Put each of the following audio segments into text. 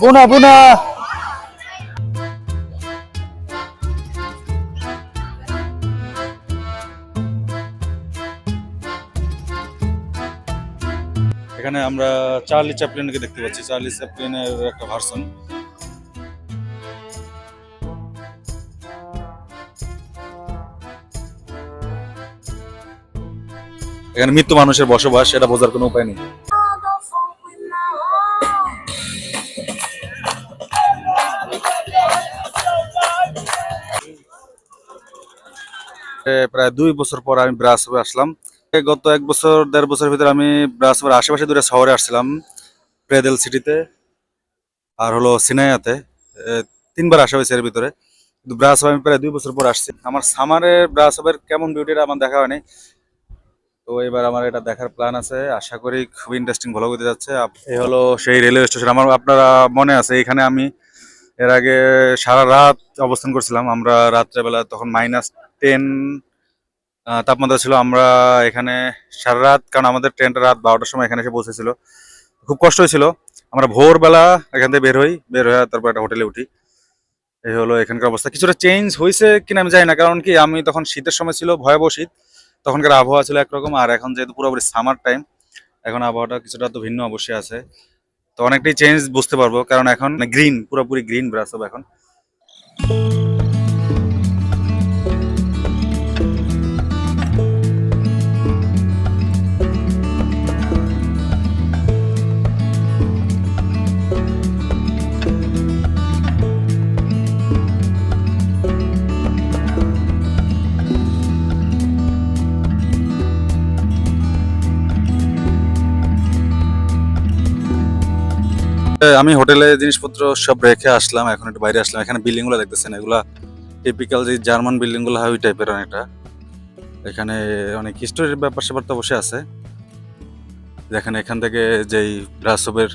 বুনা বুনা এখানে আমরা চার্লি চ্যাপলিনকে দেখতে পাচ্ছি। চার্লি চ্যাপলিনের একটা ভার্সন এখানে মৃত্যু মানুষের বসবাস এটা বোঝার কোনো উপায় নেই। এ, প্রায় দুই বছর পর আমি ব্রাসবে আসলাম। গত এক বছর দেড় বছর ভিতরে আমি ব্রাসবের আশেপাশে দূরে শহরে আসছিলাম প্রেদেল সিটিতে আর হলো সিনাইয়াতে তিনবার আসা হয়েছে এর ভিতরে। কিন্তু ব্রাসবে আমি প্রায় দুই বছর পর আসছি। আমার সামারের ব্রাসবের কেমন বিউটিটা আমার দেখা হয়নি। তো এবার আমার এটা দেখার প্ল্যান আছে। আশা করি খুব ইন্টারেস্টিং ভালো করতে যাচ্ছে। এই হলো সেই রেলওয়ে স্টেশন আমার আপনারা মনে আছে এখানে আমি এর আগে সারা রাত অবস্থান করছিলাম। আমরা রাত্রেবেলা তখন মাইনাস টেন তাপমাত্রা ছিল আমরা এখানে সারা রাত, কারণ আমাদের ট্রেনটা রাত বারোটার সময় এখানে এসে পৌঁছেছিল। খুব কষ্ট হয়েছিল। আমরা ভোরবেলা এখান থেকে বের হই, বের হয়ে তারপর একটা হোটেলে উঠি। এই হলো এখানকার অবস্থা। কিছুটা চেঞ্জ হয়েছে কিনা আমি জানি না, কারণ কি আমি তখন শীতের সময় ছিল, ভয়াবহ শীত। তখনকার আবহাওয়া ছিল একরকম, আর এখন যেহেতু পুরোপুরি সামার টাইম এখন আবহাওয়াটা কিছুটা তো ভিন্ন অবশ্যই আছে। তো অনেকটাই চেঞ্জ বুঝতে পারব, কারণ এখন গ্রিন পুরোপুরি গ্রিন ব্রাসব এখন। আমি হোটেলে জিনিসপত্র সব রেখে আসলাম, এখন একটু বাইরে আসলাম। এখানে বিল্ডিংগুলো দেখতেছেন, এগুলা টিপিক্যাল যে জার্মান বিল্ডিংগুলো হয়, ওই টাইপের অনেকটা। এখানে অনেক হিস্টোরির ব্যাপার স্যাপার তো অবশ্যই আছে। দেখেন এখান থেকে যেই ব্রাসবের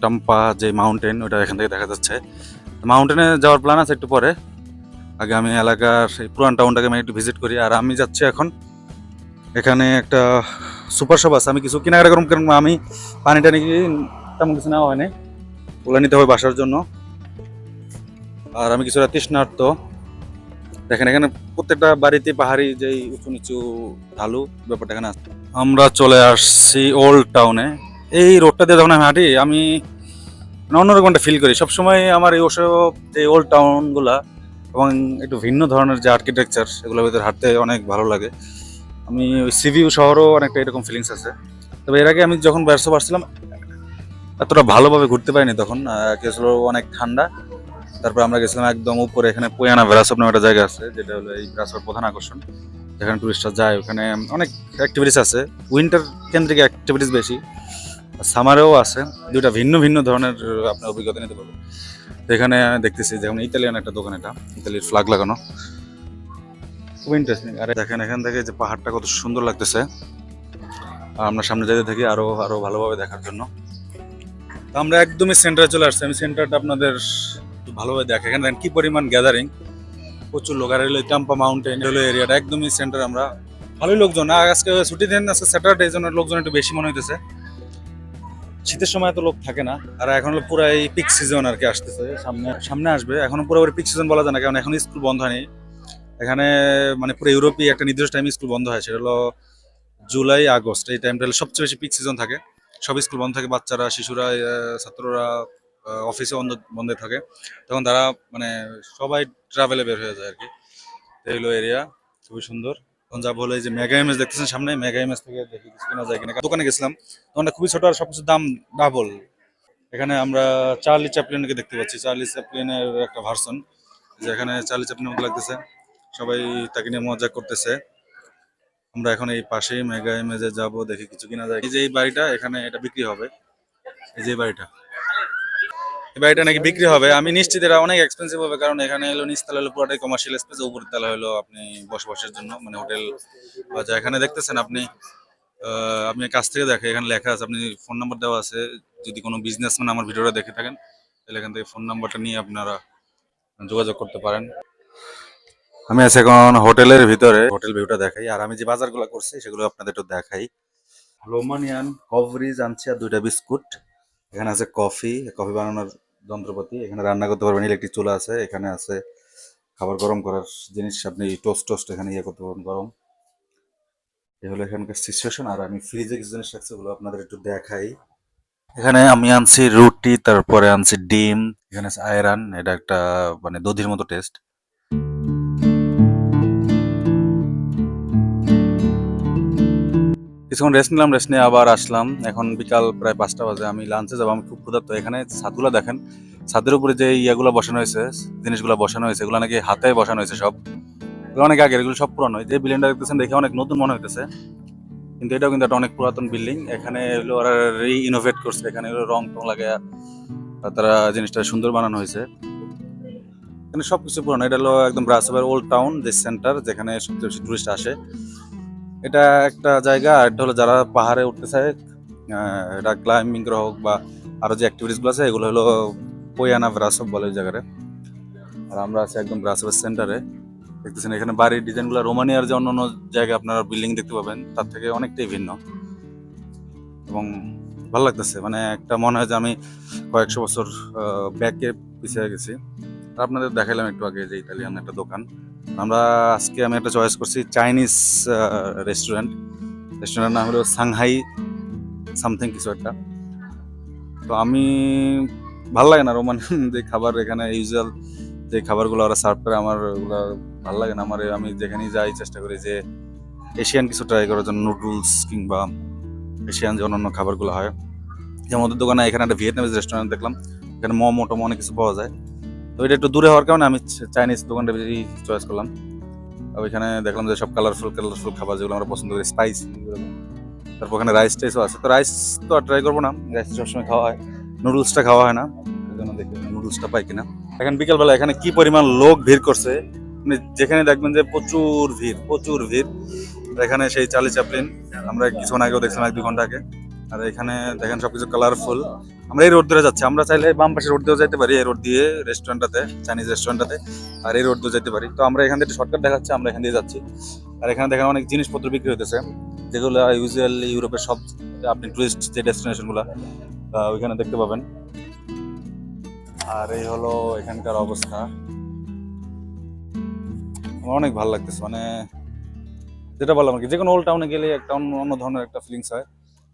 টাম্পা যে মাউন্টেন ওটা এখান থেকে দেখা যাচ্ছে। মাউন্টেনে যাওয়ার প্ল্যান আছে একটু পরে। আগে আমি এলাকার এই পুরান টাউনটাকে আমি একটু ভিজিট করি। আর আমি যাচ্ছি এখন এখানে একটা সুপার শপ আছে। আমি কিছু কেনাকাটা করুন কারণ আমি পানি টানি তেমন কিছু নেওয়া হয়নি। ওগুলো নিতে হবে বাসার জন্য। আর আমি কিছুটা তৃষ্ণার্ত। দেখেন, এখানে প্রত্যেকটা বাড়িতে পাহাড়ি যেই উঁচু নিচু ঢালু, ব্যাপারটা এখানে আছে। আমরা চলে আসছি ওল্ড টাউনে এই রোডটা দিয়ে যখন আমি হাঁটি, আমি মানে অন্যরকম একটা ফিল করি। সবসময় আমার এই ওসব যে ওল্ড টাউনগুলা এবং একটু ভিন্ন ধরনের যে আর্কিটেকচার এগুলোর ভিতরে হাঁটতে অনেক ভালো লাগে। আমি ওই সিভিউ শহরও অনেকটা এরকম ফিলিংস আছে। তবে এর আগে আমি যখন ব্যবসা আসছিলাম এতটা ভালোভাবে ঘুরতে পারিনি তখন গেছিল অনেক ঠান্ডা। তারপর আমরা গেছিলাম একদম উপরে, এখানে পোয়ানা ভেরাসপ নামে একটা জায়গা আছে, যেটা হলো এই ভেরাসপের প্রধান আকর্ষণ। যেখানে টুরিস্টরা যায়, ওখানে অনেক অ্যাক্টিভিটিস আছে। উইন্টার কেন্দ্রিক অ্যাক্টিভিটিস বেশি সামারেও আছে। দুইটা ভিন্ন ভিন্ন ধরনের আপনার অভিজ্ঞতা নিতে পারবেন। এখানে দেখতেছি যেমন ইতালিয়ান একটা দোকান এটা, ইতালির ফ্ল্যাগ লাগানো। খুব ইন্টারেস্টিং আর দেখেন এখান থেকে যে পাহাড়টা কত সুন্দর লাগতেছে। আর আমরা সামনে যেতে থাকি আরও আরও ভালোভাবে দেখার জন্য। আমরা একদমই সেন্টারে চলে আসছি। আমি সেন্টারটা আপনাদের একটু ভালোভাবে দেখে এখানে দেখেন কি পরিমাণ গ্যাদারিং প্রচুর লোক। আর হলো টাম্পা মাউন্টেন হলো এরিয়াটা একদমই সেন্টার আমরা। ভালোই লোকজন। আজকে ছুটি দিন আজকে স্যাটারডে এই জন্য লোকজন একটু বেশি মনে হইতেছে। শীতের সময় তো লোক থাকে না। আর এখন পুরো এই পিক সিজন আর কি আসতেছে। সামনে সামনে আসবে। এখনও পুরোপুরি পিক সিজন বলা যায় না, কারণ এখন স্কুল বন্ধ হয়নি। এখানে মানে পুরো ইউরোপে একটা নির্দিষ্ট টাইমে স্কুল বন্ধ হয়, সেটা হলো জুলাই আগস্ট এই টাইমটা সবচেয়ে বেশি পিক সিজন থাকে। সব স্কুল বন্ধ থাকে, বাচ্চারা, শিশুরা ছাত্ররা অফিসে বন্ধ বন্ধ থাকে। তখন তারা মানে সবাই ট্রাভেলে বের হয়ে যায় আর কি। তো এই হলো এরিয়া খুবই সুন্দর। তখন যাব হলো এই যে মেগা ইমেজ দেখতেছেন সামনে? মেগা ইমেজ থেকে দেখি কিছু কেনা যায় কিনা। দোকানে গেছিলাম দোকানটা খুবই ছোট আর সবকিছুর দাম ডাবল এখানে আমরা চার্লি চ্যাপলিনকে দেখতে পাচ্ছি। চার্লি চ্যাপলিনের একটা ভার্সন যে এখানে চার্লি চ্যাপলিনের মতো লাগতেছে। সবাই তাকে নিয়ে মজা করতেছে। আমরা এখন এই পাশেই মেগা ইমেজে যাব, দেখি কিছু কিনা যায়। এই যে এই বাড়িটা, এখানে এটা বিক্রি হবে। এই যে বাড়িটা। এই বাড়িটা নাকি বিক্রি হবে। আমি নিশ্চিত এটা অনেক এক্সপেন্সিভ হবে, কারণ এখানে হলো নিচতলা হলো পুরোটাই কমার্শিয়াল স্পেস উপর তলা হলো আপনি বসবাসের জন্য মানে হোটেল বা যা এখানে দেখতেছেন আপনি আপনি কাছ থেকে দেখে, এখানে লেখা আছে, আপনি ফোন নাম্বার দেওয়া আছে, যদি কোনো বিজনেসম্যান আমার ভিডিওটা দেখে থাকেন, তাহলে এখান থেকে ফোন নাম্বারটা নিয়ে আপনারা যোগাযোগ করতে পারেন। আমি আছি এখন হোটেলের ভিতরে। হোটেল ভিউটা দেখাই। আর আমি যে বাজারগুলো করছি, সেগুলো আপনাদের একটু দেখাই। রোমানিয়ান কভারিজ আনছি আর দুইটা বিস্কুট। এখানে আছে কফি কফি বানানোর যন্ত্রপাতি। এখানে রান্না করতে পারবেন ইলেকট্রিক চুলা আছে, এখানে আছে খাবার গরম করার জিনিস। আপনি টোস্ট টোস্ট এখানে ইয়ে করতে পারবেন গরম। এই হলো এখানকার সিচুয়েশন আর আমি ফ্রিজে কিছু জিনিস রাখছি, ওগুলো আপনাদের একটু দেখাই। এখানে আমি আনছি রুটি, তারপরে আনছি ডিম, এখানে আছে আয়রান এটা একটা মানে দধির মতো টেস্ট কিছুক্ষণ রেস্ট নিলাম রেস্ট নিয়ে আবার আসলাম। এখন বিকাল প্রায় পাঁচটা বাজে, আমি লাঞ্চে যাব। আমি খুব ক্ষুধার্ত। এখানে ছাদগুলো দেখেন, ছাদের উপরে যে ইয়েগুলো বসানো হয়েছে, জিনিসগুলো বসানো হয়েছে, এগুলো নাকি হাতে বসানো হয়েছে সব। এগুলো অনেক আগের, এগুলো সব পুরানো। যে বিল্ডিংটা দেখতেছেন, দেখে অনেক নতুন মনে হইতেছে। কিন্তু এটাও কিন্তু একটা অনেক পুরাতন বিল্ডিং এখানে এগুলো ওরা রি ইনোভেট করছে। এখানে এগুলো রং টং লাগে তারা জিনিসটা সুন্দর বানানো হয়েছে। এখানে সবকিছু পুরানো। এটা হলো একদম ব্রাসবের ওল্ড টাউন যে সেন্টার যেখানে সবচেয়ে বেশি টুরিস্ট আসে। এটা একটা জায়গা, আর হলো যারা পাহাড়ে উঠতে চায় এটা ক্লাইম্বিং হোক বা আরও যে অ্যাক্টিভিটিসগুলো আছে, এগুলো হলো পোয়ানা ব্রাসব বলে ওই জায়গায় আর আমরা আছি একদম ব্রাসবের সেন্টারে দেখতেছেন এখানে বাড়ির ডিজাইনগুলো রোমানিয়ার যে অন্য অন্য জায়গায় আপনারা বিল্ডিং দেখতে পাবেন, তার থেকে অনেকটাই ভিন্ন। এবং ভালো লাগতেছে মানে একটা মনে হয় যে আমি কয়েকশো বছর ব্যাকে পিছিয়ে গেছি। আপনাদের দেখাইলাম একটু আগে যে ইতালিয়ান একটা দোকান। আমরা আজকে আমি একটা চয়েস করছি চাইনিজ রেস্টুরেন্ট রেস্টুরেন্টের নাম হলো সাংহাই সামথিং কিছু একটা। তো আমি, ভালো লাগে না রোমান যে খাবার এখানে ইউজুয়াল যে খাবারগুলো ওরা সার্ভ করে, আমার ওগুলো ভালো লাগে না। আমার আমি যেখানেই যাই চেষ্টা করি যে এশিয়ান কিছু ট্রাই করার জন্য নুডলস কিংবা এশিয়ান যে অন্যান্য খাবারগুলো হয়। যেমন ওদের দোকানে এখানে একটা ভিয়েতনামিজ রেস্টুরেন্ট দেখলাম, এখানে মোমো টোমো অনেক কিছু পাওয়া যায়। তো এটা একটু দূরে হওয়ার কারণে আমি চাইনিজ দোকানটা বেশি চয়েস করলাম। ওইখানে দেখলাম যে সব কালারফুল কালারফুল খাবার যেগুলো আমরা পছন্দ করি স্পাইস তারপর ওখানে রাইস টাইসও আছে। তো রাইস তো আর ট্রাই করব না। রাইস সবসময় খাওয়া হয়। নুডলসটা খাওয়া হয় না। জন্য দেখি নুডলসটা পাই কিনা। এখন বিকালবেলা এখানে কি পরিমাণ লোক ভিড় করছে মানে যেখানে দেখবেন যে প্রচুর ভিড় প্রচুর ভিড়। এখানে সেই চালি চাপলিন আমরা কিছুক্ষণ আগেও দেখছিলাম এক দুই ঘণ্টা আগে। আর এখানে দেখেন সবকিছু কালারফুল আমরা এই রোড ধরে যাচ্ছি। আমরা চাইলে বাম পাশে রোড দিয়েও যেতে পারি, এই রোড দিয়ে রেস্টুরেন্টটাতে চাইনিজ রেস্টুরেন্টটাতে আর এই রোড দিয়ে যেতে পারি। তো আমরা এখান থেকে শর্টকাট দেখাচ্ছি, আমরা এখান দিয়ে যাচ্ছি। আর এখানে দেখেন অনেক জিনিসপত্র বিক্রি হতেছে যেগুলো ইউজুয়ালি ইউরোপের সব, আপনি টুরিস্ট যে ডেস্টিনেশনগুলো ওইখানে দেখতে পাবেন। আর এই হলো এখানকার অবস্থা। আমার অনেক ভালো লাগতেছে মানে যেটা বললাম আর কি যে কোনো ওল্ড টাউনে গেলে একটা অন্য অন্য ধরনের একটা ফিলিংস হয়।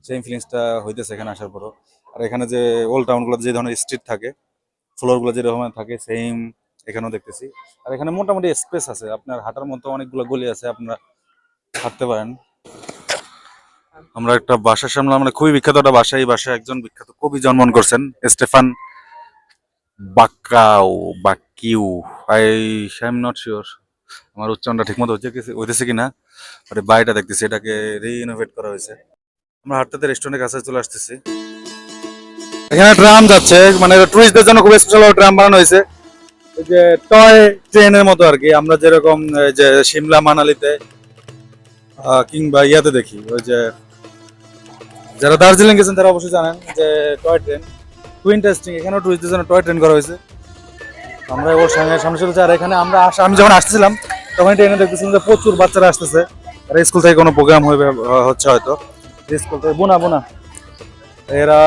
সেই ফিলিংসটা হইতেছে এখানে আসার পরও। আর এখানে যে ওল্ড টাউনগুলো যে ধরনের স্ট্রিট থাকে ফ্লোরগুলো যেরকম থাকে সেম এখানেও দেখতেছি। আর এখানে মোটামুটি স্পেস আছে। আপনার হাঁটার মতো অনেকগুলো গলি আছে, আপনারা হাঁটতে পারেন। আমরা একটা বাসার সামনে, আমরা খুবই বিখ্যাত একটা বাসা। এই বাসায় একজন বিখ্যাত কবি জন্মগ্রহণ করছেন, স্টেফান বাক্কাও বাকিউ। আই এম নট শিওর আমার উচ্চারণটা ঠিক মতো হচ্ছে হইতেছে কিনা আর বাড়িটা দেখতেছি। এটাকে রিনোভেট করা হয়েছে। আমরা হাঁটতে রেস্টুরেন্টের কাছে চলে আসতেছি। এখানে ট্রাম যাচ্ছে মানে টুরিস্টদের জন্য খুব স্পেশাল ট্রাম বানানো হয়েছে। যে টয় ট্রেনের মতো আর কি, আমরা যেরকম যে সিমলা মানালিতে কিংবা ইয়াতে দেখি, ওই যে যারা দার্জিলিং গেছেন তারা অবশ্যই জানেন যে টয় ট্রেন খুব ইন্টারেস্টিং এখানেও টুরিস্টদের জন্য টয় ট্রেন করা হয়েছে। আমরা ওর সঙ্গে সামনে চলেছি, আর এখানে আমরা আমি যখন আসতেছিলাম, তখন ট্রেনে দেখতেছিলাম যে প্রচুর বাচ্চারা আসতেছে। আর স্কুল থেকে কোনো প্রোগ্রাম হবে হচ্ছে হয়তো। স্কুল থেকে বোনা বোনা। এরা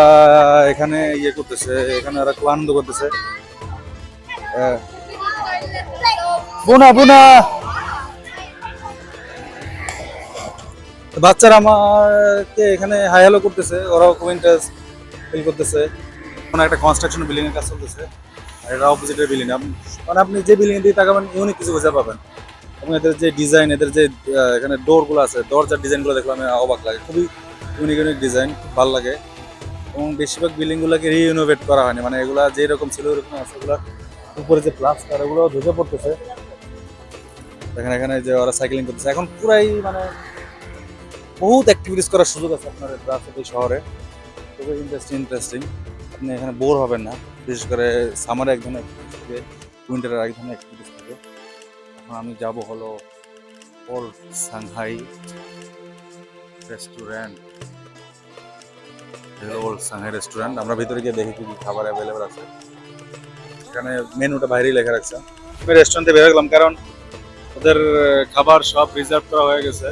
এখানে ইয়ে করতেছে এখানে এরা আনন্দ করতেছে। আহ, বোনা বোনা। বাচ্চারা আমাকে এখানে হাই হ্যালো করতেছে ওরাও খুব ইন্টারেস্ট ফিল করতেছে। মানে একটা কনস্ট্রাকশন বিল্ডিং এর কাজ চলতেছে আর এটা অপোজিটের বিল্ডিং মানে আপনি যে বিল্ডিং দিয়ে তাকাবেন ইউনিক কিছু খুঁজে পাবেন। এবং এদের যে ডিজাইন এদের যে এখানে ডোরগুলো আছে দরজার ডিজাইনগুলো দেখলে আমি অবাক লাগে। খুবই ইউনিক ইউনিক ডিজাইন খুব ভালো লাগে। এবং বেশিরভাগ বিল্ডিংগুলোকে রিইনোভেট করা হয়নি। মানে এগুলা যেরকম ছিল, ওরকম আছে। এগুলো উপরে যে প্লাস প্লাস্টার ওগুলো ধসে পড়তেছে। দেখেন এখানে যে ওরা সাইকেলিং করতেছে। এখন পুরাই মানে বহুত অ্যাক্টিভিটিস করার সুযোগ আছে আপনার রাজশাহী শহরে। খুবই ইন্টারেস্টিং ইন্টারেস্টিং আপনি এখানে বোর হবেন না। বিশেষ করে সামারে এক ধরনের থাকে। উইন্টারের এক ধরনের অ্যাক্টিভিটিস থাকে। এখন আমি যাব হলো old Shanghai restaurant Shanghai restaurant আমরা ভিতরে গিয়ে দেখি কি খাবার অ্যাভেলেবেল আছে। এখানে মেনুটা বাইরেই লেখা রাখছে। আমি রেস্টুরেন্টে বেরো গেলাম কারণ ওদের খাবার সব রিজার্ভ করা হয়ে গেছে।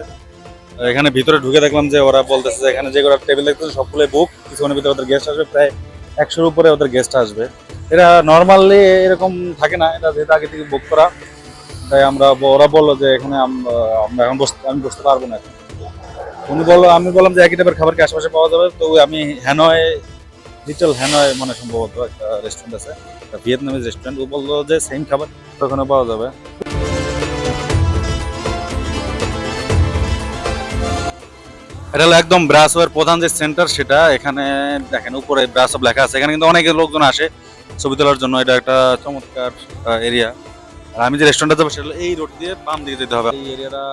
এখানে ভিতরে ঢুকে দেখলাম যে ওরা বলতেছে যে এখানে যে কটা টেবিল দেখতেছে সবগুলোই বুক কিছুক্ষণের ভিতরে ওদের গেস্ট আসবে। প্রায় একশোর উপরে ওদের গেস্ট আসবে। এটা নর্মালি এরকম থাকে না। এটা যেহেতু আগে থেকে বুক করা। তাই আমরা, ওরা বলল যে এখানে আমরা এখন বসতে আমি বসতে পারব না এখন। উনি বলল, আমি বললাম যে একই টাইপের খাবার কি আশেপাশে পাওয়া যাবে? তো আমি হ্যানয়, লিটল হ্যানয় মানে সম্ভবত একটা রেস্টুরেন্ট আছে ভিয়েতনামিজ রেস্টুরেন্ট ও বলল যে সেম খাবার ওখানে পাওয়া যাবে। এটা হলো একদম ব্রাসওয়ের প্রধান যে সেন্টার সেটা এখানে দেখেন উপরে ব্রাসব লেখা আছে। এখানে কিন্তু অনেক লোকজন আসে ছবি তোলার জন্য, এটা একটা চমৎকার এরিয়া আর আমি যে রেস্টুরেন্টে যাব, সেটা এই রোড দিয়ে বাম দিকে যেতে হবে। এই এরিয়াটা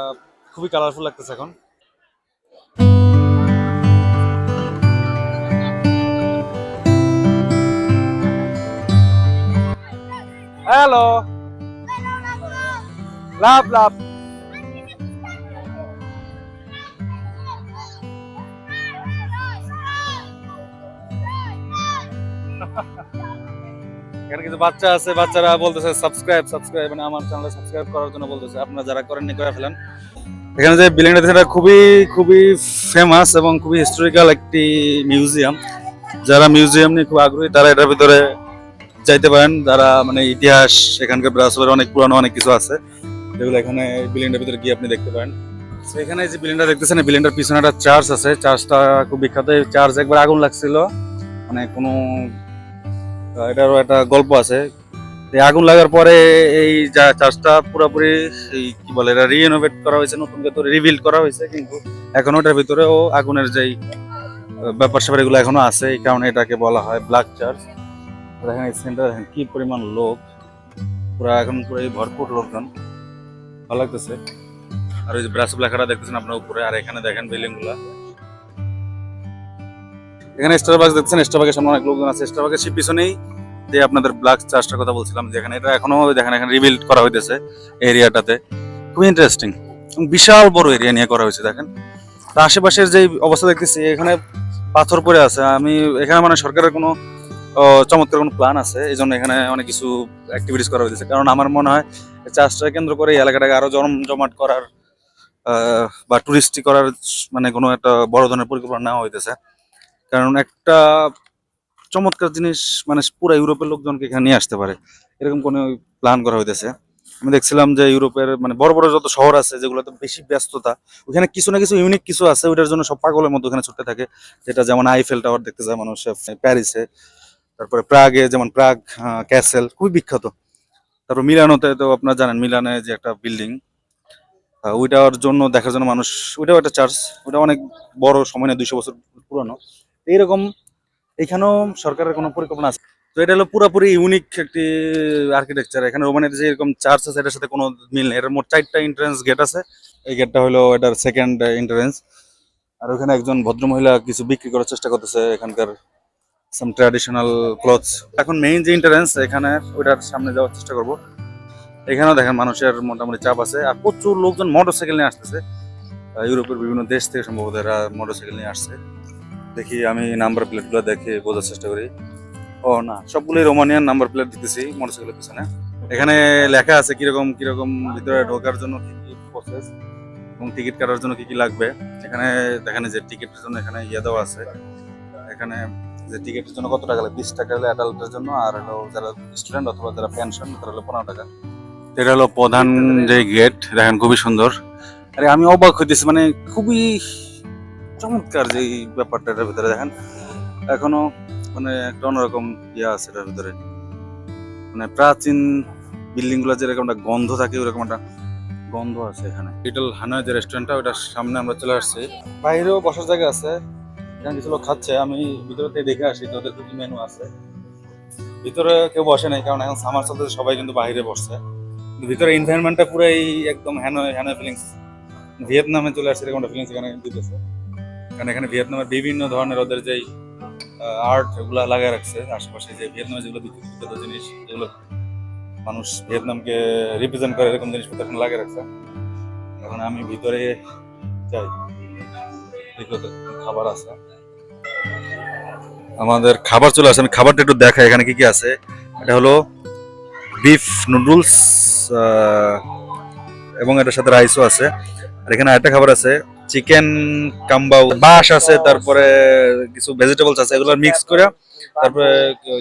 খুবই কালারফুল লাগতেছে এখন। হ্যালো লাভ লাভ এখানে কিছু বাচ্চা আছে বাচ্চারা বলতেছে সাবস্ক্রাইব সাবস্ক্রাইব মানে আমার চ্যানেলে সাবস্ক্রাইব করার জন্য বলতেছে। আপনারা যারা করেননি করে ফেলেন। এখানে যে বিল্ডিংটা সেটা খুবই খুবই ফেমাস এবং খুবই হিস্টোরিক্যাল একটি মিউজিয়াম যারা মিউজিয়াম নিয়ে খুব আগ্রহী, তারা এটার ভিতরে যাইতে পারেন। যারা মানে ইতিহাস, এখানকার ব্রাসলের অনেক পুরানো অনেক কিছু আছে। যেগুলো এখানে বিল্ডিংটার ভিতরে গিয়ে আপনি দেখতে পারেন। এখানে যে বিল্ডিংটা দেখতেছেন বিল্ডিংটার পিছনে একটা চার্চ আছে। চার্চটা খুব বিখ্যাত। এই চার্চ একবার আগুন লাগছিল। মানে কোনো এটারও একটা গল্প আছে। আগুন লাগার পরে এই যা চার্চটা পুরোপুরি এই কি বলে, এটা রিনোভেট করা হয়েছে, নতুন করে রিবিল্ড করা হয়েছে, কিন্তু এখন ওটার ভিতরেও আগুনের যেই ব্যাপার স্যাপার এগুলো এখনও আছে, এই কারণে এটাকে বলা হয় ব্ল্যাক চার্চ দেখেন এই সেন্টার দেখেন কি পরিমাণ লোক। পুরা এখন পুরো ভরপুর লোকজন। ভালো লাগতেছে। আর ওই ব্রাস লেখাটা দেখতেছেন আপনার উপরে, আর এখানে দেখেন বিল্ডিংগুলা এখানে স্টারবাক্স দেখছেন স্টারবাক্সের সামনে অনেক লোকজন আছে। স্টারবাক্সের পিছনেই যে আপনাদের ব্ল্যাক চার্চটার কথা বলছিলাম, যেখানে এটা এখনও দেখেন এখানে রিবিল্ড করা হইতেছে এরিয়াটাতে খুব ইন্টারেস্টিং বিশাল বড় এরিয়া নিয়ে করা হয়েছে, দেখেন। তা আশেপাশের যে অবস্থা দেখতেছি, এখানে পাথর পড়ে আছে। আমি এখানে মানে সরকারের কোনো চমৎকার কোনো প্ল্যান আছে এই জন্য এখানে অনেক কিছু অ্যাক্টিভিটিস করা হয়েছে কারণ আমার মনে হয় চার্চটাকে কেন্দ্র করে এই এলাকাটাকে আরও জম জমাট করার বা টুরিস্টি করার মানে কোনো একটা বড় ধরনের পরিকল্পনা নেওয়া হইতেছে। কারণ একটা চমৎকার জিনিস মানে পুরো ইউরোপের লোকজনকে এখানে নিয়ে আসতে পারে। এরকম কোনো প্ল্যান করা হইতেছে। আমি দেখছিলাম যে ইউরোপের মানে বড় বড় যত শহর আছে, যেগুলোতে বেশি ব্যস্ততা ওখানে কিছু না কিছু ইউনিক কিছু আছে, ওইটার জন্য সব পাগলের মতো ওখানে ছুটতে থাকে। যেটা যেমন আইফেল টাওয়ার দেখতে যায় মানুষ প্যারিসে তারপরে প্রাগে যেমন প্রাগ ক্যাসেল খুবই বিখ্যাত। তারপর মিলানোতে তো আপনারা জানেন মিলানে যে একটা বিল্ডিং ওইটার জন্য দেখার জন্য মানুষ, ওইটাও একটা চার্চ ওটা অনেক বড়, সময় না দুইশো বছর পুরনো। এইরকম এখানেও সরকারের কোনো পরিকল্পনা আছে? তো এটা হলো পুরোপুরি ইউনিক একটি আর্কিটেকচার এখানে রোমানের যে এরকম চার্চ আছে, এটার সাথে কোনো মিল নেই। এর মোট চারটা এন্ট্রান্স গেট আছে। এই গেটটা হলো এটার সেকেন্ড এন্ট্রান্স আর ওখানে একজন ভদ্রমহিলা কিছু বিক্রি করার চেষ্টা করতেছে এখানকার সাম ট্র্যাডিশনাল ক্লথস এখন মেইন যে এন্ট্রান্স এখানে ওইটার সামনে যাওয়ার চেষ্টা করব। এখানেও দেখেন মানুষের মোটামুটি চাপ আছে। আর প্রচুর লোকজন মোটরসাইকেল নিয়ে আসতেছে। ইউরোপের বিভিন্ন দেশ থেকে সম্ভবত এরা মোটরসাইকেল নিয়ে আসছে। দেখি আমি নাম্বার প্লেটগুলো দেখে বোঝার চেষ্টা করি। ও, না, সবগুলোই রোমানিয়ান নাম্বার প্লেট দিতেছি মোটরসাইকেলের পিছনে এখানে লেখা আছে কীরকম কীরকম ভিতরে ঢোকার জন্য কি কি প্রসেস এবং টিকিট কাটার জন্য কি কি লাগবে। এখানে দেখেন যে টিকিটের জন্য এখানে ইয়ে দেওয়া আছে। এখানে যে টিকিটের জন্য কত টাকা লাগে? বিশ টাকা হলে অ্যাডাল্টের জন্য, আর হলো যারা স্টুডেন্ট অথবা যারা পেনশন তারা হলো পনেরো টাকা। এটা হলো প্রধান যে গেট দেখেন খুবই সুন্দর। আরে আমি অবাক হইতেছি মানে খুবই চমৎকার যে ব্যাপারটা এটার ভিতরে দেখেন। এখনও মানে একটা অন্যরকম ইয়ে আছে এটার ভিতরে। মানে প্রাচীন বিল্ডিংগুলো যেরকম একটা গন্ধ থাকে, ওরকম একটা গন্ধ আছে এখানে। লিটল হানয় যে রেস্টুরেন্টটা ওটার সামনে আমরা চলে আসছি। বাইরেও বসার জায়গা আছে। এখানে কিছু লোক খাচ্ছে। আমি ভিতরে দেখে আসি যে ওদের কি মেনু আছে। ভিতরে কেউ বসে নাই, কারণ এখন সামার চলতেছে, সবাই কিন্তু বাইরে বসছে। ভিতরে এনভায়রনমেন্টটা পুরাই একদম হ্যানো হ্যানো ফিলিংস ভিয়েতনামে চলে আসছে, এরকম একটা ফিলিংস এখানে দিতেছে। কারণ এখানে ভিয়েতনামের বিভিন্ন ধরনের ওদের যেই আর্ট এগুলা লাগায় রাখছে, আশেপাশে যে ভিয়েতনামে যেগুলো বিখ্যাত জিনিস যেগুলো মানুষ ভিয়েতনামকে রিপ্রেজেন্ট করে এরকম জিনিসপত্র এখানে লাগিয়ে রাখছে। এখন আমি ভিতরে যাই খাবার আছে। আমাদের খাবার চলে আসে, আমি খাবারটা একটু দেখাই, এখানে কি কি আছে? এটা হলো বিফ নুডলস এবং এটার সাথে রাইসও আছে। আর এখানে আরেকটা খাবার আছে চিকেন, কাম্বাউ, বাঁশ আছে, তারপরে কিছু ভেজিটেবলস আছে, এগুলো মিক্স করে, তারপরে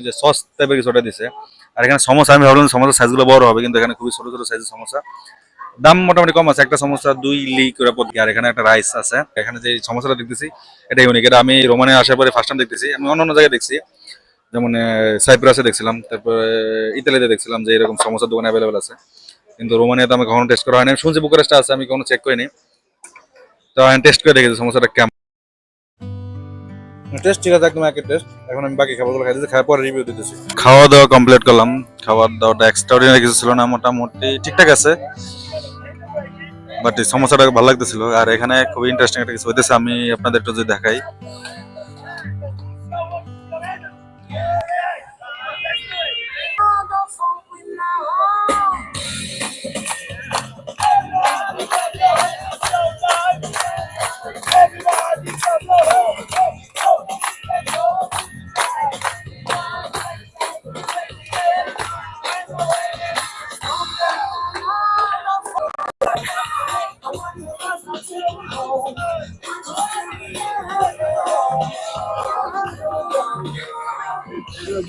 যে সস টাইপের কিছুটা দিছে। আর এখানে সমোসা, আমি ভাবলাম সমোসা সাইজগুলো বড় হবে, কিন্তু এখানে খুবই ছোট ছোট সাইজের সমোসা। দাম মোটামুটি কম আছে, একটা সমস্যা দুই লি করে পড়ছে আর এখানে একটা রাইস আছে। এখানে যে সমোসাটা দেখতেছি, এটা ইউনিক এটা আমি রোমানে আসার পরে ফার্স্ট টাইম দেখতেছি। আমি অন্য অন্য জায়গায় দেখছি, যেমন সাইপ্রাসে দেখছিলাম, তারপরে ইতালিতে দেখছিলাম যে এরকম সমোসার দোকান অ্যাভেলেবেল আছে। কিন্তু রোমানিয়াতে আমি কখনো টেস্ট করা হয়নি। শুনছি বুকারেস্টে আছে, আমি কখনো চেক করিনি। তো আমি টেস্ট করে দেখেছি সমস্যাটা কেমন। টেস্ট ঠিক আছে একদম একই টেস্ট এখন আমি বাকি খাবারগুলো খাইতেছি খাওয়ার পর রিভিউ দিতেছি। খাওয়া দাওয়া কমপ্লিট করলাম। খাওয়ার দাওয়াটা এক্সট্রাঅর্ডিনারি কিছু ছিল না মোটামুটি ঠিকঠাক আছে। বাট সমস্যাটা ভালো লাগতেছিল। আর এখানে খুবই ইন্টারেস্টিং একটা কিছু হইতেছে আমি আপনাদের একটু যদি দেখাই।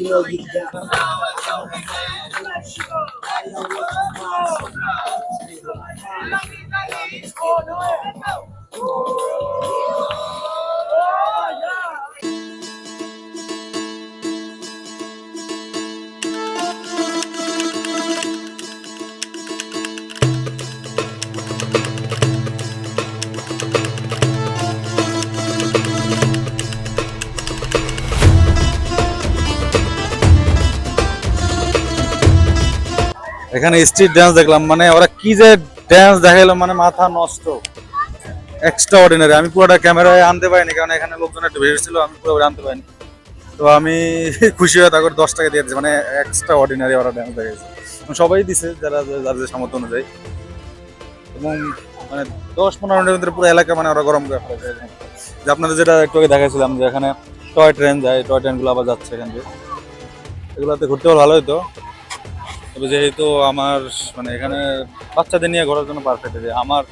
will you down. Oh, এখানে স্ট্রিট ডান্স দেখলাম মানে ওরা কি যে ড্যান্স দেখাইলো মানে মাথা নষ্ট। এক্সট্রা অর্ডিনারি আমি পুরোটা ক্যামেরায় আনতে পারিনি, কারণ এখানে লোকজন একটু ভিড় ছিল, আমি পুরো আনতে পারিনি। তো আমি খুশি হয়ে তারপর দশ টাকা দিয়ে দিয়েছি মানে এক্সট্রা অর্ডিনারি ওরা ডান্স দেখাইছে। এবং সবাই দিছে, যারা যাদের সামর্থ্য অনুযায়ী। এবং মানে দশ পনেরো মিনিটের ভিতরে পুরো এলাকা মানে ওরা গরম করে যে আপনাদের যেটা একটু আগে দেখাইছিলাম, যে এখানে টয় ট্রেন যায় টয় ট্রেনগুলো আবার যাচ্ছে এখান দিয়ে। এগুলোতে ঘুরতে ভালো হতো তবে যেহেতু আমার মানে এখানে বাচ্চাদের নিয়ে ঘোরার জন্য পারফেক্ট যে আমার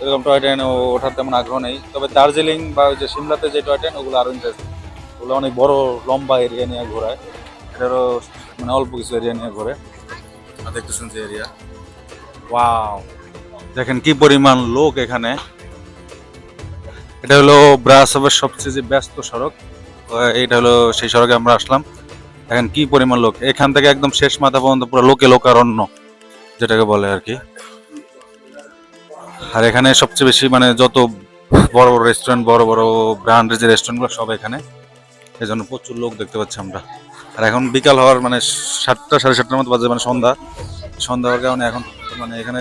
এরকম টয় ট্রেন ওঠার তেমন আগ্রহ নেই। তবে দার্জিলিং বা ওই যে সিমলাতে যে টয় ট্রেন ওগুলো আরও ইন্টারেস্টিং ওগুলো অনেক বড়, লম্বা এরিয়া নিয়ে ঘোরায়। এটারও মানে অল্প কিছু এরিয়া নিয়ে ঘোরে। দেখতে শুনছি এরিয়া ওয়াও দেখেন কি পরিমাণ লোক এখানে। এটা হলো ব্রাসবের সবচেয়ে যে ব্যস্ত সড়ক। এটা হলো সেই সড়কে আমরা আসলাম। এখন কি পরিমাণ লোক? এখান থেকে একদম শেষ মাথা পর্যন্ত পুরো লোকে লোকারণ্য, যেটাকে বলে আর কি। আর এখানে সবচেয়ে বেশি মানে যত বড় বড় রেস্টুরেন্ট বড় বড় ব্র্যান্ডের যে রেস্টুরেন্টগুলো সব এখানে এই জন্য প্রচুর লোক দেখতে পাচ্ছি আমরা। আর এখন বিকাল হওয়ার মানে সাতটা, সাড়ে সাতটার মতো বাজে মানে সন্ধ্যা। সন্ধ্যা হওয়ার কারণে এখন মানে এখানে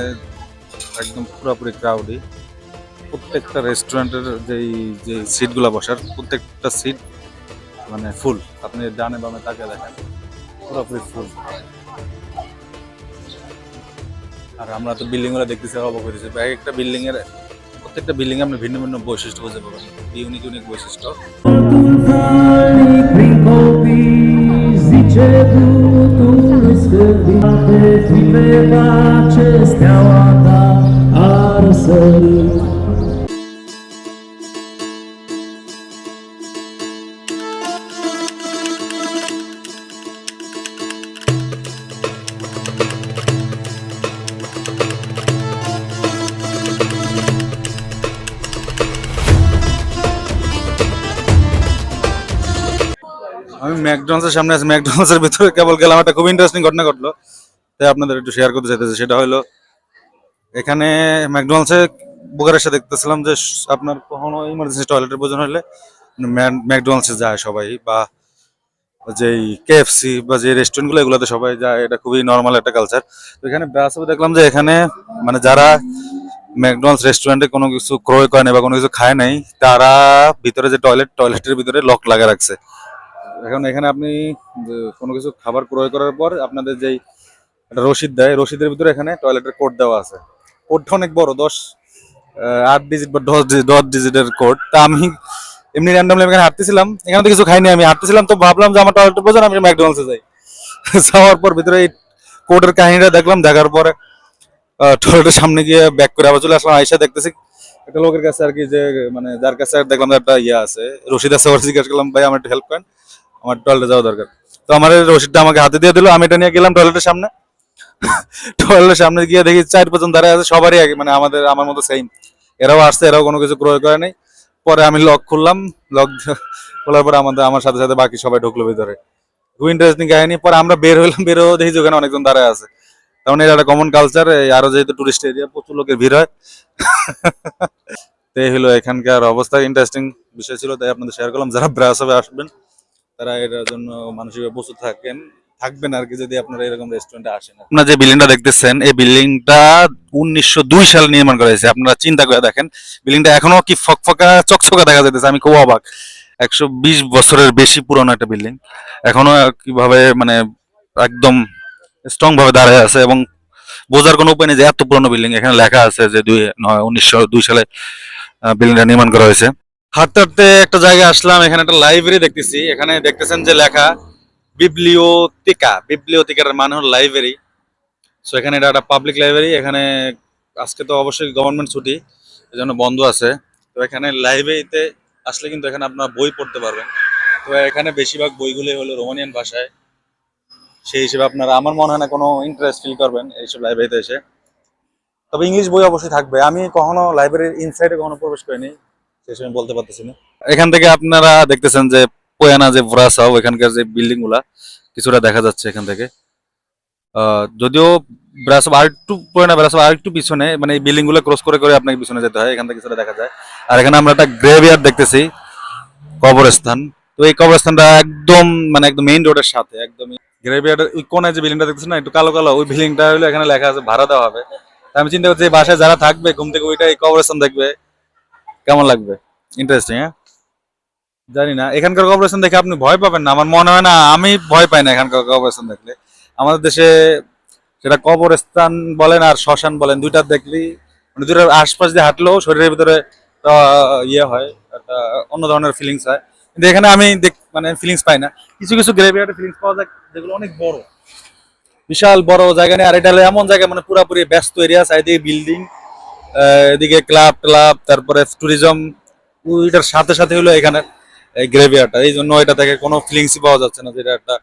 একদম পুরোপুরি ক্রাউডি প্রত্যেকটা রেস্টুরেন্টের যেই যে সিটগুলো বসার, প্রত্যেকটা সিট মানে ফুল। আপনি ডানে বামে তাকে দেখেন, পুরোপুরি ফুল। আর আমরা তো বিল্ডিংগুলো দেখতেছি, অবাক হয়েছে এক একটা বিল্ডিং এর প্রত্যেকটা বিল্ডিং আপনি ভিন্ন ভিন্ন বৈশিষ্ট্য খুঁজে পাবেন ইউনিক ইউনিক বৈশিষ্ট্য। pe আমি ম্যাকডোনাল্ডস এর সামনে আছি। ম্যাকডোনাল্ডসের ভিতরে কেবল গেলাম। একটা খুব ইন্টারেস্টিং ঘটনা ঘটলো। তাই আপনাদের একটু শেয়ার করতে চাইতেছি। সেটা হলো, এখানে ম্যাকডোনাল্ডস বুকারেস্টে দেখতেছিলাম যে আপনার কখনো ইমার্জেন্সি টয়লেটের প্রয়োজন হলে ম্যাকডোনাল্ডস এ যায় সবাই, বা যেই কেএফসি বা যে রেস্টুরেন্টগুলো, এগুলোতে সবাই যায়। এটা খুবই নর্মাল একটা কালচার তো এখানে ব্রাসে দেখলাম যে এখানে মানে যারা ম্যাকডোনাল্ডস রেস্টুরেন্টে কোনো কিছু ক্রয় করে বা কোনো কিছু খায় নাই, তারা ভিতরে যে টয়লেট টয়লেটের ভিতরে লক লাগা রাখছে। এখন এখানে আপনি কোনো কিছু খাবার ক্রয় করার পর আপনাদের যেই একটা রসিদ দেয়, রসিদের ভিতরে এখানে টয়লেটের কোড দেওয়া আছে। কোডটা অনেক বড়, দশ আট ডিজিট বা দশ দশ ডিজিটের কোড তা আমি এমনি র্যান্ডামলি এখানে হাঁটতেছিলাম, এখানে তো কিছু খাইনি আমি। হাঁটতেছিলাম তো ভাবলাম যে আমার টয়লেটের প্রয়োজন, আমি ম্যাকডোনাল্ডসে যাই। যাওয়ার পর ভিতরে এই কোডের কাহিনীটা দেখলাম, দেখার পরে টয়লেটের সামনে গিয়ে ব্যাক করে আবার চলে আসলাম, আইসা দেখতেছি একটা লোকের কাছে আর কি যে মানে যার কাছে দেখলাম একটা ইয়ে আছে, রশিদ আছে, ওর জিজ্ঞাসা করলাম, ভাই, আমার একটু হেল্প করেন, আমার টয়লেটে যাওয়া দরকার। তো আমার রশিদটা আমাকে হাতে দিয়ে দিল, আমি এটা নিয়ে গেলাম টয়লেটের সামনে। টয়লেটের সামনে গিয়ে দেখি চার পাঁচজন দাঁড়ায় আছে, সবারই এক- মানে আমাদের, আমার মতো সেম এরাও আসছে, এরাও কোনো কিছু ক্রয় করে নাই। পরে আমি লক খুললাম লক খোলার পরে আমাদের, আমার সাথে সাথে বাকি সবাই ঢুকলো ভিতরে। খুব ইন্টারেস্টিং কাহিনী, পরে আমরা বের হইলাম, বের হয়ে দেখি যে ওখানে অনেকজন দাঁড়ায় আছে। মানে এটা একটা কমন কালচার আরও যেহেতু টুরিস্ট এরিয়া প্রচুর লোকের ভিড় হয়। তো এই হলো এখানকার অবস্থা ইন্টারেস্টিং বিষয় ছিল, তাই আপনাদের শেয়ার করলাম। যারা ব্রাস হবে আসবেন, তারা এটার জন্য মানসিকভাবে প্রস্তুত থাকেন, থাকবেন আর কি, যদি আপনারা এরকম রেস্টুরেন্টে আসেন আপনারা যে বিল্ডিংটা দেখতেছেন, এই বিল্ডিংটা উনিশশো দুই সালে নির্মাণ করা হয়েছে। আপনারা চিন্তা করে দেখেন বিল্ডিংটা এখনও কি ফকফকা, চকচকা দেখা যাইতেছে, আমি খুব অবাক। একশো বিশ বছরের বেশি পুরনো একটা বিল্ডিং এখনও কীভাবে মানে একদম স্ট্রং ভাবে দাঁড়ায় আছে এবং বোঝার কোনো উপায় নেই যে এত পুরনো বিল্ডিং এখানে লেখা আছে যে দুই, নয় উনিশশো দুই সালে বিল্ডিংটা নির্মাণ করা হয়েছে। হাঁটতে হাঁটতে একটা জায়গায় আসলাম, এখানে একটা লাইব্রেরি দেখতেছি। এখানে দেখতেছেন যে লেখা, বিবলিওতিকা বিবলিওতিকার মানে হলো লাইব্রেরি সো এখানে এটা একটা পাবলিক লাইব্রেরি এখানে আজকে তো অবশ্যই গভর্নমেন্ট ছুটি এই জন্য বন্ধ আছে। তো এখানে লাইব্রেরিতে আসলে কিন্তু এখানে আপনার বই পড়তে পারবেন। তো এখানে বেশিরভাগ বইগুলি হলো রোমানিয়ান ভাষায়। সেই হিসেবে আপনারা, আমার মনে হয় না কোনো ইন্টারেস্ট ফিল করবেন এইসব লাইব্রেরিতে এসে। তবে ইংলিশ বই অবশ্যই থাকবে। আমি কখনো লাইব্রেরির ইনসাইডে কখনো প্রবেশ করিনি, সেই সময় বলতে পারতেছি না। এখান থেকে আপনারা দেখতেছেন যে পোয়ানা যে ভ্রাসাও এখানকার যে বিল্ডিংগুলা কিছুটা দেখা যাচ্ছে এখান থেকে। যদিও ব্রাসব আর একটু পোয়ানা ব্রাসব আর একটু পিছনে মানে এই বিল্ডিংগুলো ক্রস করে করে আপনাকে পিছনে যেতে হয়, এখান থেকে কিছুটা দেখা যায়। আর এখানে আমরা একটা গ্রেভিয়ার দেখতেছি, কবরস্থান। তো এই কবরস্থানটা একদম মানে একদম মেইন রোডের সাথে, একদমই গ্রেভিয়ার্ডের ওই কোনায় যে বিল্ডিংটা দেখতেছেন না, একটু কালো কালো, ওই বিল্ডিংটা হলো এখানে লেখা আছে, ভাড়া দেওয়া হবে। আমি চিন্তা করছি বাসায় যারা থাকবে, ঘুম থেকে ওইটা এই কবরস্থান দেখবে, কেমন লাগবে? ইন্টারেস্টিং হ্যাঁ? জানি না, এখানকার কবরস্থান দেখে আপনি ভয় পাবেন না, আমার মনে হয় না, আমি ভয় পাই না এখানকার কবরস্থান দেখলে। আমাদের দেশে সেটা কবরস্থান বলেন আর শ্মশান বলেন, দুইটা দেখলি মানে দুইটার আশপাশ দিয়ে হাঁটলেও শরীরের ভিতরে ইয়ে হয়, একটা অন্য ধরনের ফিলিংস হয়। কিন্তু এখানে আমি মানে ফিলিংস পাই না। কিছু কিছু গ্রেভিয়ার্ডে ফিলিংস পাওয়া যায়, যেগুলো অনেক বড়। বিশাল, বড় জায়গা নেই। আর এটা এমন জায়গা মানে পুরাপুরি ব্যস্ত এরিয়া চারিদিকে বিল্ডিং এদিকে ক্লাব ক্লাব তারপরে ট্যুরিজম ওইটার সাথে সাথে হলো এখানে এই গ্রেভিয়ারটা এই জন্য এটা থেকে কোনো ফিলিংসই পাওয়া যাচ্ছে না যেটা একটা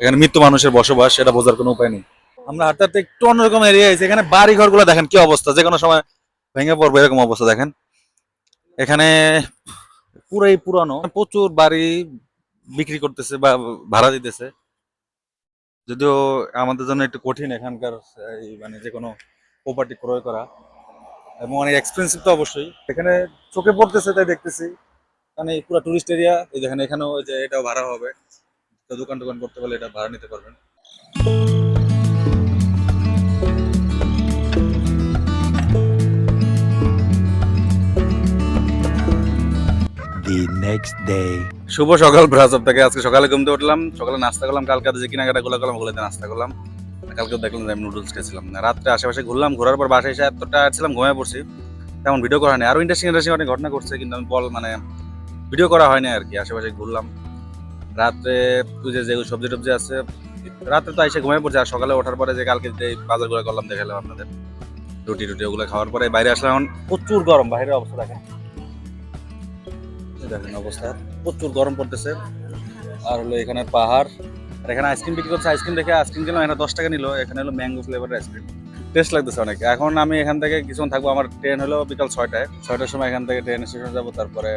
এখানে মৃত্যু মানুষের বসবাস সেটা বোঝার কোনো উপায় নেই। আমরা হাঁটতে হাঁটতে একটু অন্যরকম এরিয়া আছে এখানে বাড়ি ঘরগুলো দেখেন কি অবস্থা। যে কোনো সময় ভেঙে পড়বে এরকম অবস্থা, দেখেন। এখানে পুরাই পুরানো। প্রচুর বাড়ি বিক্রি করতেছে বা ভাড়া দিতেছে। যদিও আমাদের জন্য একটু কঠিন এখানকার মানে যে কোনো প্রপার্টি ক্রয় করা। এবং অনেক এক্সপেন্সিভ তো অবশ্যই। এখানে চোখে পড়তেছে তাই দেখতেছি। মানে পুরো টুরিস্ট এরিয়া এই দেখেন এখানেও যে এটাও ভাড়া হবে। তো দোকান টোকান করতে পারলে এটা ভাড়া নিতে পারবেন। Next day. শুভ সকাল ব্রাজব থেকে আজকে সকালে ঘুমতে উঠলাম, সকালে নাস্তা করলাম, কালকে যে কেনাকাটা গুলো করলাম ওগুলোতে নাস্তা করলাম। কালকে দেখলাম আমি নুডলস খেয়েছিলাম। রাত্রে আশেপাশে ঘুরলাম, ঘোরার পর বাসায় এসে এতটা ছিলাম, ঘুমিয়ে পড়ছি। তেমন ভিডিও করা হয়নি। আরও ইন্টারেস্টিং ইন্টারেস্টিং অনেক ঘটনা করছে কিন্তু আমি বল মানে ভিডিও করা হয়নি আর কি, আশেপাশে ঘুরলাম। রাত্রে তুই যে সবজি টবজি আছে, রাত্রে তো এসে ঘুমিয়ে পড়ছে। আর সকালে ওঠার পরে যে কালকে যে বাজার বাজারগুলো করলাম, দেখালাম আপনাদের। রুটি টুটি ওগুলো খাওয়ার পরে বাইরে আসলাম। এখন প্রচুর গরম, বাইরের অবস্থা দেখেন। দেখেন অবস্থা। প্রচুর গরম পড়তেছে। আর হলো এখানে পাহাড়। আর এখানে আইসক্রিম বিক্রি করছে আইসক্রিম দেখে আইসক্রিম কিনলাম এখানে দশ টাকা নিল। এখানে হলো ম্যাঙ্গো ফ্লেভারের আইসক্রিম টেস্ট লাগতেছে অনেক। এখন আমি এখান থেকে কিছুক্ষণ থাকব। আমার ট্রেন হলো বিকাল ছয়টায়। ছয়টার সময় এখান থেকে ট্রেন স্টেশনে যাব। তারপরে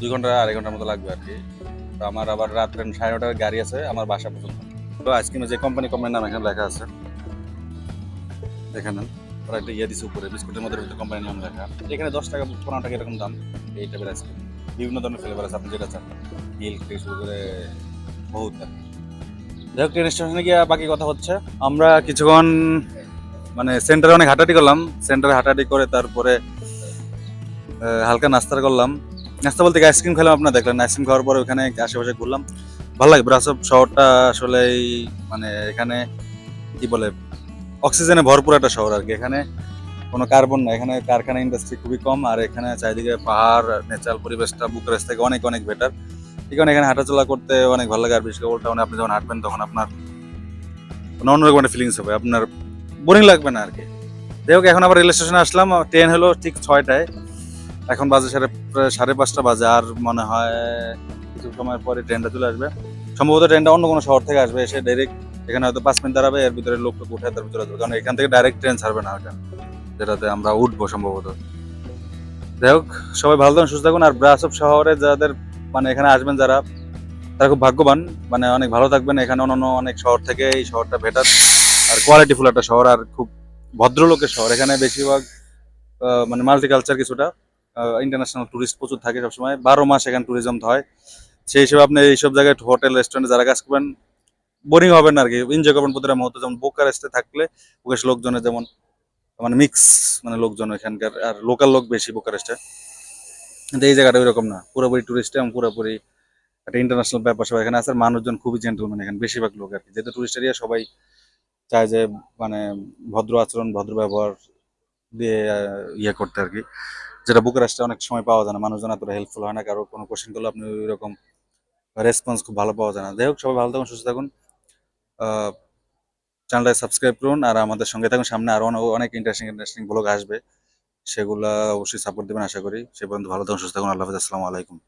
দুই ঘণ্টা, আড়াই ঘণ্টার মতো লাগবে আর কি। তো আমার আবার রাত্রে সাড়ে নটার গাড়ি আছে আমার বাসা পর্যন্ত। তো আইসক্রিমের যে কোম্পানি কোম্পানির নাম এখানে লেখা আছে। এখানে ওরা একটা ইয়ে দিচ্ছে উপরে, বিস্কুটের মধ্যে কোম্পানির নাম লেখা। এখানে দশ টাকা পনেরো টাকা এরকম দাম? এই টাইপের আইসক্রিম বিভিন্ন ধরনের ফ্লেভার আছে, আপনি যেটা চান। মিল্ক থেকে শুরু করে বহুত। যাই হোক ট্রেন স্টেশনে গিয়ে বাকি কথা হচ্ছে। আমরা কিছুক্ষণ মানে সেন্টারে অনেক হাঁটাহাঁটি করলাম। সেন্টারে হাঁটাহাঁটি করে তারপরে হালকা নাস্তা করলাম। নাস্তা বলতে আইসক্রিম খেলাম, আপনার দেখলেন। আইসক্রিম খাওয়ার পরে ওখানে আশেপাশে ঘুরলাম। ভালো লাগে ব্রাসব শহরটা আসলে মানে এখানে, কি বলে অক্সিজেনে ভরপুর একটা শহর আর কি। এখানে কোনো কার্বন না, এখানে কারখানা ইন্ডাস্ট্রি খুবই কম আর এখানে চারিদিকে পাহাড় ন্যাচারাল পরিবেশটা বুকারেস্ট থেকে অনেক অনেক বেটার কারণে এখানে হাঁটাচলা করতে অনেক ভালো লাগে আর বিশেষ করে টাউনে আপনি যখন হাঁটবেন তখন আপনার অন্যরকম একটা ফিলিংস হবে, আপনার বোরিং লাগবে না আর কি। যাই হোক, এখন আবার রেল স্টেশনে আসলাম ট্রেন হলো ঠিক ছয়টায়। এখন বাজে সাড়ে সাড়ে পাঁচটা বাজে আর মনে হয় কিছু সময় পরে ট্রেনটা চলে আসবে। সম্ভবত ট্রেনটা অন্য কোনো শহর থেকে আসবে, এসে ডাইরেক্ট এখানে হয়তো পাঁচ মিনিট দাঁড়াবে, এর ভিতরে লোকটা উঠে চলে যাবে কারণ এখান থেকে ডাইরেক্ট ট্রেন ছাড়বে না ওটা যেটাতে আমরা উঠবো সম্ভবত। যাই হোক, সবাই ভালো থাকুন, সুস্থ থাকুন। আর ব্রাসব শহরে যাদের মানে এখানে আসবেন যারা, তারা খুব ভাগ্যবান। মানে অনেক ভালো থাকবেন। এখানে অন্যান্য অনেক শহর থেকে এই শহরটা বেটার আর কোয়ালিটিফুল একটা শহর। আর খুব ভদ্রলোকের শহর। এখানে বেশিরভাগ মানে মাল্টিকালচার কিছুটা ইন্টারন্যাশনাল টুরিস্ট প্রচুর থাকে সবসময়। বারো মাস এখানে ট্যুরিজম হয়। সেই হিসেবে আপনি এইসব জায়গায় হোটেল রেস্টুরেন্টে যারা কাজ করবেন বোরিং হবেন না আর কি। এনজয় করবেন প্রতিটা মুহূর্ত। যেমন বোকারেস্টে থাকলে ওখানে লোকজনের যেমন মানে মিক্স মানে লোকজন এখানকার আর লোকাল লোক বেশি বোকারেস্টে কিন্তু এই জায়গাটা ওইরকম না। পুরোপুরি টুরিস্ট এবং পুরোপুরি একটা ইন্টারন্যাশনাল ব্যাপার। সবাই এখানে আছে মানুষজন খুবই জেন্টলম্যান এখানে, বেশিরভাগ লোক আর কি। যেহেতু টুরিস্ট এরিয়া সবাই চায় যে মানে ভদ্র আচরণ, ভদ্র ব্যবহার দিয়ে ইয়ে করতে আর কি। যেটা বুকারেস্টে অনেক সময় পাওয়া যায় না। মানুষজন এতটা হেল্পফুল হয় না। কারও কোনো কোশ্চেন করলে আপনি ওই রকম রেসপন্স খুব ভালো পাওয়া যায় না। যাই হোক, সবাই ভালো থাকুন, সুস্থ থাকুন। চ্যানেলটা সাবস্ক্রাইব করুন আর আমাদের সঙ্গে থাকুন। সামনে আরও অনেক- ইন্টারেস্টিং ইন্টারেস্টিং ব্লগ আসবে। সেগুলো অবশ্যই সাপোর্ট দেবেন, আশা করি। সে পর্যন্ত ভালো থাকুন, সুস্থ থাকুন। আল্লাহ হাফিজ। আসসালামু আলাইকুম।